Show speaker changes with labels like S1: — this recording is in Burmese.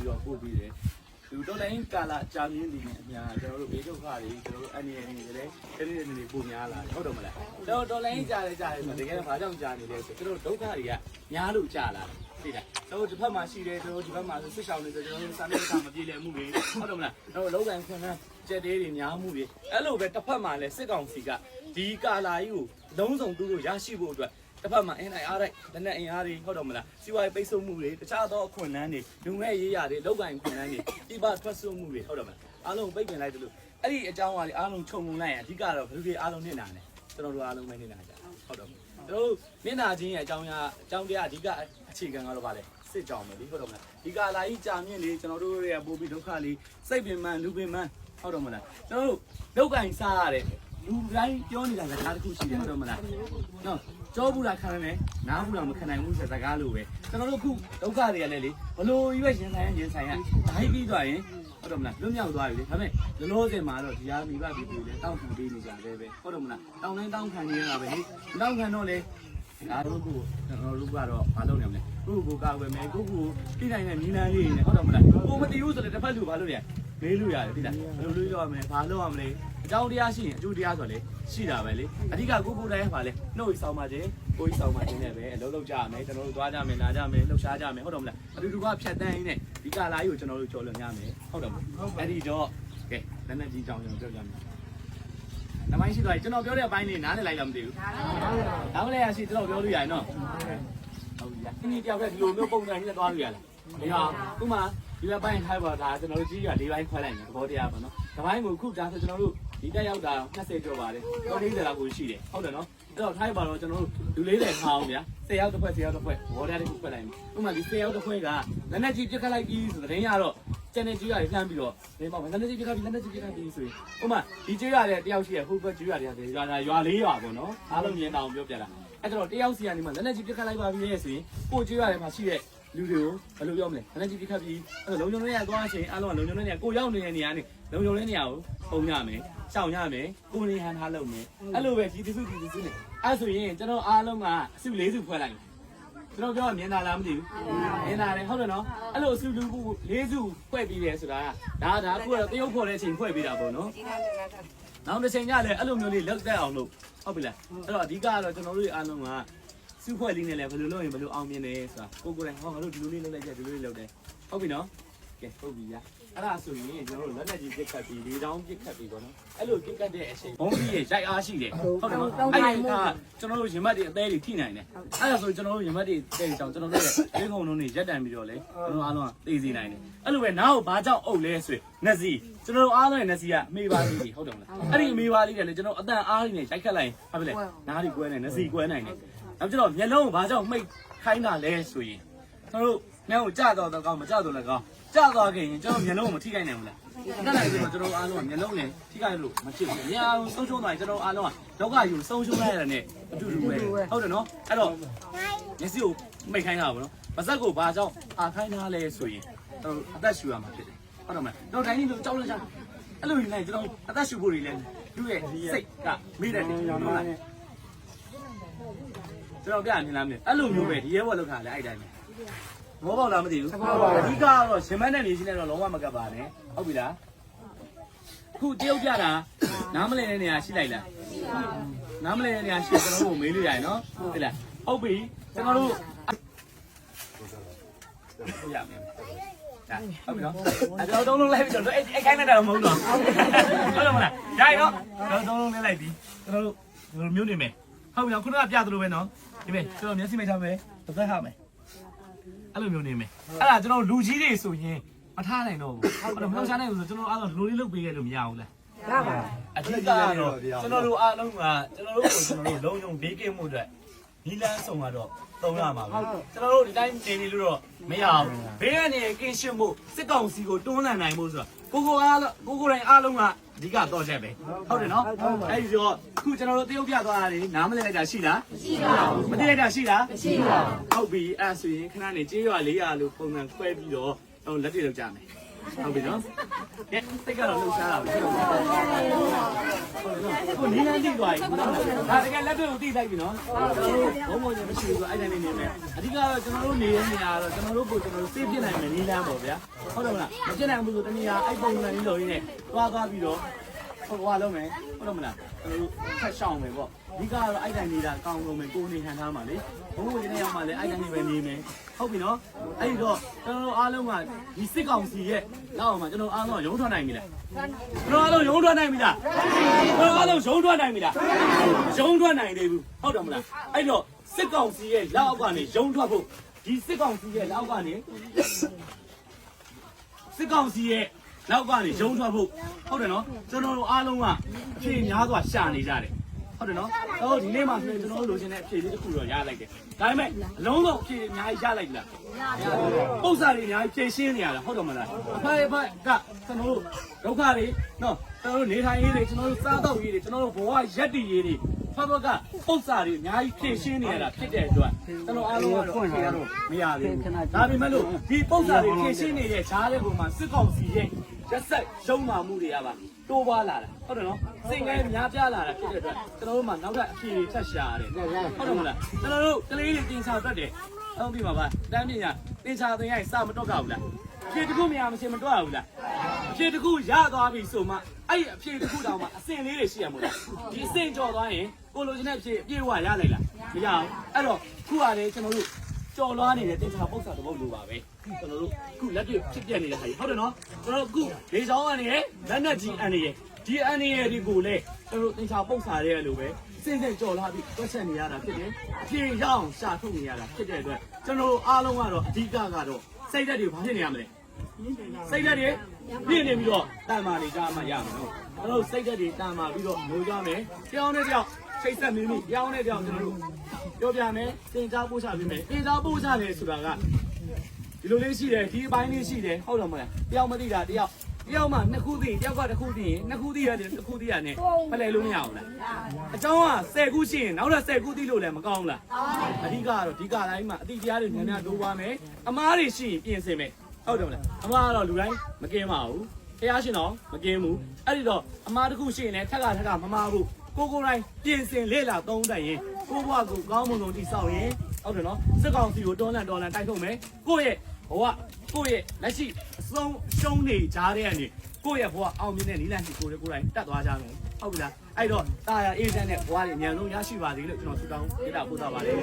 S1: ပြီးတော့ပို့ပြီးတယ်လူတော်လိုင်းကာလာကြာမြင့်နေတဲ့အများကျွန်တော်တို့ဘေးဒုက္ခတွေကျွန်တော်တို့အနေနဲ့နေတယ်တနေ့နေ့ပုံများလာဟုတ်တယ်မလားကျွန်တော်တော်လိုင်းကြာတယ်ကြာတယ်ဆိုတကယ်ဘာကြောင့်ကြာနေလဲဆိုကျွန်တော်ဒုက္ခတွေကများလို့ကြာလာတယ်သိလားကျွန်တော်ဒီဘက်မှာရှိတယ်ကျွန်တော်ဒီဘက်မှာစစ်ဆောင်နေဆိုကျွန်တော်တို့စာမေးစာမပြေလည်မှုတွေဟုတ်တယ်မလားကျွန်တော်လောကန်ခွန်းနဲ့ကြက်သေးတွေများမှုတွေအဲ့လိုပဲတစ်ဖက်မှာလည်းစစ်ကောင်စီကဒီကာလာကြီးကိုလုံးစုံသူတို့ရရှိဖို့အတွက် တစ်ဖက်မှာအင်အိုင်အားလိုက်လက်နဲ့အင်အားတွေဟုတ်တော့မလားစီဝါရေးပိတ်ဆို့မှုတွေတခြားသောအခွင့်အလမ်းတွေလူငယ်ရေးရာတွေလောက်ကိုင်ခွင့်လမ်းတွေပြပထွက်ဆို့မှုတွေဟုတ်တော့မလားအားလုံးပိတ်ပင်လိုက်တယ်လို့အဲ့ဒီအကြောင်းအရာတွေအားလုံးခြုံငုံလိုက်ရင်အဓိကတော့ဘယ်လိုတွေအားလုံးနေနာလဲကျွန်တော်တို့အားလုံးပဲနေနာကြဟုတ်တော့ကျွန်တော်တို့မျက်နာချင်းရဲ့အကြောင်းအရာအကြောင်းတရားအဓိကအခြေခံကတော့ဗာလဲစစ်ကြောင်ပဲဒီဟုတ်တော့မလားဒီကာလာကြီးကြာမြင့်လေးကျွန်တော်တို့ရဲ့ပို့ပြီးဒုက္ခလေးစိတ်ပင်ပန်းလူပင်ပန်းဟုတ်တော့မလားကျွန်တော်တို့လောက်ကင်စားရတယ်လူတိုင်းပြောနေတာစကားတစ်ခုရှိတယ်ဟုတ်တော့မလားနော် ကြောဘူးတာခံရမယ်နားဘူးတာမခံနိုင်ဘူးဆိုတဲ့စကားလိုပဲကျွန်တော်တို့ခုဒုက္ခတွေကလည်းလေဘလို့ရွေးရင်ဆိုင်ရင်ဆိုင်ရဓာတ်ပြီးသွားရင်ဟုတ်တော့မလားလွတ်မြောက်သွားပြီလေဒါပေမဲ့လောလောဆယ်မှာတော့ဒီဟာမိဘပြည်ပြည်လေတောက်ခံပေးနေကြတယ်ပဲဟုတ်တော့မလားတောင်းတိုင်းတောင်းခံနေရတာပဲဟိတောင်းခံတော့လေဒါတို့ကိုကျွန်တော်တို့ကတော့မလုပ်နိုင်ဘူးလေကိုကိုကောက်ွယ်မယ်ကိုကိုပြနိုင်တဲ့နီးလန်းလေးနဲ့ဟုတ်တော့မလားကိုမတည်ဘူးဆိုတော့တစ်ဖက်လူဘာလို့လဲ မေးလို့ရတယ်သိလားဘယ်လိုလုပ်ရမလဲဘာလုပ်ရမလဲအကြောင်းတရားရှိရင်အကျိုးတရားဆိုလေရှိတာပဲလေအဓိကကိုကိုတိုင်းပါလေနှုတ်ဆောင်ပါခြင်းကိုကြီးဆောင်ပါခြင်းနဲ့ပဲအလုပ်လုပ်ကြရမယ်ကျွန်တော်တို့သွားကြမယ်နားကြမယ်လှုပ်ရှားကြမယ်ဟုတ်တော့မလားအတူတူကဖြတ်တန်းရင်းနဲ့ဒီကာလာကြီးကိုကျွန်တော်တို့ကြော်လွန်ရမယ်ဟုတ်တော့မလားအဲ့ဒီတော့ကဲလက်နဲ့ကြီးကြောင်ကျွန်တော်ပြောကြမယ်နမိုင်းရှိသွားပြီကျွန်တော်ပြောတဲ့အပိုင်းလေးနားလည်လိုက်တော့မသိဘူးနားမလဲရရှိကျွန်တော်ပြောလို့ရရင်နော်ဟုတ်ပြီ။ဒီနေ့တယောက်တည်းဒီလိုမျိုးပုံစံကြီးနဲ့သွားလို့ရလား။ ဒီဟာဥမာဒီဘက်ပိုင်းထိုက်ပါဒါကျွန်တော်တို့ကြီးက၄ဘိုင်းခွဲလိုက်မယ်သဘောတရားပါနော်။ဒီဘိုင်းကိုခုဒါဆိုကျွန်တော်တို့ဒီတက်ရောက်တာ20ကျော်ပါတယ်။တော့40လောက်ကိုရှိတယ်။ဟုတ်တယ်နော်။အဲ့တော့ထိုက်ပါတော့ကျွန်တော်တို့လူ40ခါအောင်ဗျာ။10ရောက်တစ်ခွက်10ရောက်တစ်ခွက်သဘောတရားတစ်ခုခွက်လိုက်မယ်။ဥမာဒီ10ရောက်တစ်ခွက်ကလက်နဲ့ကြီးပြစ်ခတ်လိုက်ပြီးဆိုတဲ့ရင်ရတော့ကျန်တဲ့ကြီးရတယ်လှမ်းပြီးတော့ဒီမှာလက်နဲ့ကြီးပြစ်ခတ်ပြီးလက်နဲ့ကြီးပြစ်ခတ်ပြီးဆိုရင်ဥမာဒီကြီးရတယ်တယောက်ရှိရဟိုဘက်ကြီးရတယ်ရွာတာရွာလေးရွာပေါ့နော်။အားလုံးမြင်အောင်ပြောပြတာ။အဲ့တော့တယောက်စီကနေမှလက်နဲ့ကြီးပြစ်ခတ်လိုက်ပါပြီလေဆိုရင်ကိုကြီးရတယ်မှာရှိတဲ့ လူတွေကိုဘယ်လိုပြောမလဲလက်နဲ့ကြီးပြစ်ခတ်ပြီးအဲ့တော့လုံချုံလေးရသွားချင်းအားလုံးကလုံချုံလေးနေကိုရောက်နေတဲ့နေရာနေလုံချုံလေးနေရာကိုပုံရမယ်ရှောင်ရမယ်ကိုနေဟန်ထားလုပ်မယ်အဲ့လိုပဲဒီတိစုဒီတိစုနေအဲ့ဆိုရင်ကျွန်တော်အားလုံးကအစုလေးစုဖွဲ့လိုက်ကျွန်တော်ပြောမြင်တာလားမသိဘူးမြင်တာလေဟုတ်တယ်နော်အဲ့လိုအစုလူခုလေးစုဖွဲ့ပြီးတယ်ဆိုတာဒါဒါခုကတော့တရုပ်ဖွဲ့တဲ့အချိန်ဖွဲ့ပြီးတာပေါ့နော်နောက်တစ်ချိန်ကျလည်းအဲ့လိုမျိုးလေးလောက်တက်အောင်လို့ဟုတ်ပြီလားအဲ့တော့အဓိကကတော့ကျွန်တော်တို့အားလုံးက စုဖွဲ့လေးနဲ့လည်းဘယ်လိုလုပ်ရင်ဘယ်လိုအောင်မြင်လဲဆိုတာကိုကိုယ်တိုင်ဟောငါတို့ဒီလိုလေးလုပ်လိုက်ကြဒီလိုလေးလုပ်တယ်ဟုတ်ပြီနော်ကဲဟုတ်ပြီဗျာအဲ့ဒါဆိုရင်ကျွန်တော်တို့လက်လက်ကြီးပြစ်ခတ်ပြီးလေးတောင်းပြစ်ခတ်ပြီးပေါ့နော်အဲ့လိုပြစ်ခတ်တဲ့အချိန်ဘုံကြီးရဲ့ရိုက်အားရှိတယ်ဟုတ်တယ်နော်အဲ့ဒီကကျွန်တော်တို့ရင်မတ်တွေအသေးတွေထိနိုင်တယ်အဲ့ဒါဆိုကျွန်တော်တို့ရင်မတ်တွေအသေးတွေကြောင့်ကျွန်တော်တို့ရဲ့လေးကုံလုံးတွေရက်တန်ပြီးတော့လေကျွန်တော်အားလုံးကသိစေနိုင်တယ်အဲ့လိုပဲနားကိုဘာကြောင့်အုပ်လဲဆိုရင်နက်စီကျွန်တော်တို့အားလုံးရဲ့နက်စီကအမေပါလေးတွေဟုတ်တယ်မလားအဲ့ဒီအမေပါလေးတွေလည်းကျွန်တော်အတန်အားလေးနဲ့ရိုက်ခတ်လိုက်ရင်ဟုတ်ပြီလေနားတွေကွဲနေနက်စီကွဲနိုင်တယ် နောက်ကျတော့မျက်လုံးကိုဘာကြောင့်မှိတ်ခိုင်းတာလဲဆိုရင်ကျွန်တော်တို့မျက်ကိုကြတော့တော့ကောင်းမကြတော့လည်းကောင်းကြသွားခင်ကျွန်တော်မျက်လုံးကိုမထိခိုက်နိုင်ဘူးလားတက်လိုက်ပြီးတော့ကျွန်တော်အားလုံးကမျက်လုံးနဲ့ထိခိုက်လို့မဖြစ်ဘူး။ညာဆုံးရှုံးသွားရင်ကျွန်တော်အားလုံးကလောကယူဆုံးရှုံးလိုက်ရတဲ့နဲ့အတူတူပဲ။ဟုတ်တယ်နော်။အဲ့တော့မျက်စိကိုမိတ်ခိုင်းတာပါနော်။ပါဇက်ကိုဘာကြောင့်အားခိုင်းထားလဲဆိုရင်ကျွန်တော်အသက်ရှူရမှာဖြစ်တယ်။ဟုတ်တယ်မလား။တော့တိုင်းကြီးလို့ကြောက်လိုက်ကြ။အဲ့လိုနေကျွန်တော်အသက်ရှူဖို့တွေလည်းသူ့ရဲ့စိတ်ကမေ့တယ်ဟုတ်လား။ ကျွန်တော်ပြမြင်လားမသိအဲ့လိုမျိုးပဲဒီရဲဘော်လောက်ခါလဲအဲ့တိုင်းပဲမောပေါက်လားမသိဘူးအဓိကတော့ရှင်မနဲ့နေချင်းနဲ့တော့လုံးဝမကပ်ပါနဲ့ဟုတ်ပြီလားခုတရုတ်ပြတာနားမလည်တဲ့နေရာရှိလိုက်လားနားမလည်တဲ့နေရာရှိကျွန်တော်တို့မေးလို့ရရင်နော်ဟုတ်လားဟုတ်ပြီကျွန်တော်တို့ဟုတ်ရမယ်ဟုတ်ပြီနော်အဲ့တော့သုံးလုံးလိုက်ပြီကျွန်တော်အဲ့အဲ့ခိုင်းနေတာတော့မဟုတ်တော့ဟုတ်တယ်မလားရရင်နော်တော့သုံးလုံးလေးလိုက်ပြီကျွန်တော်တို့ဒီလိုမျိုးနေမယ် ဟုတ်ပြီနော်ခုနကပြသလိုပဲနော်ဒီမဲ့ကျွန်တော်မျက်စိမိတ်ထားမယ်တစ်သက်ဟာမယ်အဲ့လိုမျိုးနေမယ်အဲ့ဒါကျွန်တော်လူကြီးတွေဆိုရင်မထားနိုင်တော့ဘူးအဲ့တော့မလောက်ချနိုင်ဘူးဆိုကျွန်တော်အားလုံးလူလေးလုတ်ပေးခဲ့လို့မရဘူးလား
S2: ရပါ
S1: အဓိကတော့ကျွန်တော်တို့အားလုံးကကျွန်တော်တို့ကိုကျွန်တော်တို့လုံးုံဘေးကင်းမှုအတွက်နီလန်းဆောင်ကတော့သုံးရမှာပဲကျွန်တော်တို့ဒီတိုင်းနေနေလို့တော့မရဘူးဘေးကနေကင်းရှင်းမှုစစ်ကောင်စီကိုတွန်းလှန်နိုင်မှုဆိုတော့ကိုကိုအားလုံးကိုကိုတိုင်းအားလုံးက အဓိကတော့ချက်ပဲဟုတ်တယ်နော်အဲ့ဒီတော့ခုကျွန်တော်တို့တရုတ်ပြသွားတာလေနားမလည်လိုက်တာရှိလားမရှိပါဘူးမသိလိုက်တာရှိလားမရှိပါဘူးဟုတ်ပြီအဲ့ဆိုရင်ခဏနေကြေးရွာ400လို့ပုံစံခွဲပြီးတော့တော့လက်တွေလောက်ကြမယ်ဟုတ်ပြီနော်ကဲစိတ်ကတော့လှုပ်ရှားတာပဲဟုတ်တယ် ကိုနီးလန်းတိသွားပြီဒါတကယ်လက်တွေ့ကိုတိလိုက်ပြီနော်ဘုံဘုံချင်းမရှိဘူးဆိုအဲ့တိုင်းနေနေမယ်အဓိကတော့ကျွန်တော်တို့နေတဲ့နေရာကတော့ကျွန်တော်တို့ကိုကျွန်တော်တို့သိပြနိုင်မယ်နီးလန်းပေါ့ဗျာဟုတ်တယ်မလားမပြနိုင်ဘူးဆိုတနည်းအားအဲ့ပုံစံလေးလိုရင်းနဲ့သွားသွားပြီးတော့ ဟိုကွာလုံးမယ်ဟုတ်တယ်မလားကျွန်တော်တို့ဖက်ရှောင်းမယ်ပေါ့အဓိကတော့အဲ့တိုင်းနေတာကောင်းလို့မယ်ကိုနေဟန်ထားမှာလေဘုံဘုံချင်းရောက်မှလည်းအဲ့တိုင်းနေပဲနေမယ်ဟုတ်ပြီနော်အဲ့ဒီတော့ကျွန်တော်တို့အားလုံးကဒီစစ်ကောင်စီရဲ့နောက်မှာကျွန်တော်အားလုံးရုံးထွက်နိုင်ပြီလားကျွန်တော်အားလုံးရုံးထွက်နိုင်ပြီလားကျွန်တော်အားလုံးရုံးထွက်နိုင်ပြီလားရုံးထွက်နိုင်သေးဘူးဟုတ်တယ်မလားအဲ့တော့စစ်ကောင်စီရဲ့လက်အောက်ကနေရုံးထွက်ဖို့ဒီစစ်ကောင်စီရဲ့လက်အောက်ကနေစစ်ကောင်စီရဲ့ လက်အောက်ကနေရုံးထွက်ဖို့ဟုတ်တယ်နော်ကျွန်တော်တို့အားလုံးကအဖြေများစွာရှာနေကြတယ်ဟုတ်တယ်နော်တော့ဒီနေ့မှဆိုရင်ကျွန်တော်တို့လိုချင်တဲ့အဖြေလေးတစ်ခုတော့ရလိုက်တယ်ဒါပေမဲ့အလုံးစုံအဖြေအများကြီးရလိုက်လားပု္ပ္ပာတွေအများကြီးဖြည့်ရှင်းနေရတာဟုတ်တယ်မလားအဖိုင်အဖိုင်ကကျွန်တော်တို့ဒုက္ခတွေနော်ကျွန်တော်တို့နေထိုင်ရေးတွေကျွန်တော်တို့စားတော့ရေးတွေကျွန်တော်တို့ဘဝရက်တည်ရေးတွေဖတ်ဖတ်ကပု္ပ္ပာတွေအများကြီးဖြည့်ရှင်းနေရတာဖြစ်တဲ့အတွက်ကျွန်တော်အားလုံးကတော့ဖြည့်ရတော့မရသေးဘူးဒါပေမဲ့လို့ဒီပု္ပ္ပာတွေဖြည့်ရှင်းနေတဲ့ဈားတဲ့ပုံမှာစစ်ကောင်စီရဲ့ ရက်ဆက်ရှုံးမာမှုတွေကပါတိုးပွားလာတာဟုတ်တယ်နော်စိတ်ငယ်များပြားလာတာဖြစ်တဲ့အတွက်ကျွန်တော်တို့မှနောက်ထပ်အဖြေတွေထပ်ရှာရတယ်ဟုတ်တယ်မလားကျွန်တော်တို့ကလေးတွေတင်စားတတ်တယ်ဟုတ်ပြီပါပါတန်းပညာတင်ချာတင်ရိုက်စမတော့ကြဘူးလားအဖြေတစ်ခုမရမချင်းမတော့ဘူးလားအဖြေတစ်ခုရသွားပြီဆိုမှအဲ့ဒီအဖြေတစ်ခုတောင်မှအစင်လေးတွေရှိရမို့လားဒီအစင်ကြော်သွားရင်ကိုလိုချင်တဲ့အဖြေအပြည့်ဝရလိုက်လားမရအောင်အဲ့တော့ခုကလေကျွန်တော်တို့ ကြော်လွားနေတဲ့တင်ချာပု္ပ္ပာတစ်ပုဒ်လိုပါပဲကျွန်တော်တို့ခုလက်တွေ့ဖြစ်ပြနေတဲ့ဟာကြီးဟုတ်တယ်နော်ကျွန်တော်တို့ခုလေချောင်းကနေရလက်နက်ကြီးအန်နေရဒီအန်နေရဒီကိုလေကျွန်တော်တို့တင်ချာပု္ပ္ပာရဲ့လိုပဲစင်စင်ကြော်လာပြီးတွက်ချက်နေရတာဖြစ်တယ်။အပြေရအောင်ရှာထုတ်နေရတာဖြစ်တဲ့အတွက်ကျွန်တော်တို့အားလုံးကတော့အဓိကကတော့စိတ်ဓာတ်တွေဘာဖြစ်နေရမလဲ။စိတ်ဓာတ်တွေပြည့်နေပြီးတော့တန်မာနေကြမှရမှာနော်။ကျွန်တော်တို့စိတ်ဓာတ်တွေတန်မာပြီးတော့လိုကြမယ်။ကြောင်းနဲ့ကြောင်း ချိတ်ဆက်မိမိရောင်းတဲ့ကြောင်ကျွန်တော်တို့ပြောပြမယ်တင်ကြားပို့ချပေးမယ်တင်ကြားပို့ချတယ်ဆိုတာကဒီလိုလေးရှိတယ်ဒီအပိုင်းလေးရှိတယ်ဟုတ်တယ်မလားတယောက်မသိတာတယောက်တယောက်မှနှစ်ခုသိတယောက်ကတစ်ခုသိရင်နှစ်ခုသိရတယ်တစ်ခုသိရတယ်ဖလဲလို့မရဘူးလားအကြောင်းက10ခုရှိရင်နောက်တော့10ခုသိလို့လည်းမကောင်းဘူးလားအဓိကတော့ဒီကတိုင်းမှာအတိတရားတွေများများလိုပါမယ်အမားတွေရှိရင်ပြင်ဆင်မယ်ဟုတ်တယ်မလားအမားကတော့လူတိုင်းမကင်းပါဘူးဖះရှင်တော့မကင်းဘူးအဲ့ဒီတော့အမားတစ်ခုရှိရင်လည်းထက်ကထက်ကမမားဘူး ကိုကိုယ်တိုင်းပြင်ဆင်လေ့လာသုံးတတ်ရင်ကိုဘွားကိုကောင်းမွန်လုံးတိဆောက်ရင်ဟုတ်တယ်နော်စစ်ကောင်စီကိုတော်လန်တော်လန်တိုက်ထုတ်မယ်ကိုယ့်ရဲ့ဘဝကိုယ့်ရဲ့လက်ရှိအဆုံးရှုံးနေကြတဲ့အနေကိုယ့်ရဲ့ဘဝအောင်မြင်တဲ့နီလန်စီကိုယ်ကိုယ်တိုင်တက်သွားကြမယ်ဟုတ်ပြီလားအဲ့တော့တာယာအေးချမ်းတဲ့ဘဝတွေညံလုံးရရှိပါစေလို့ကျွန်တော်ဆုတောင်းပြတာပို့တာပါတယ်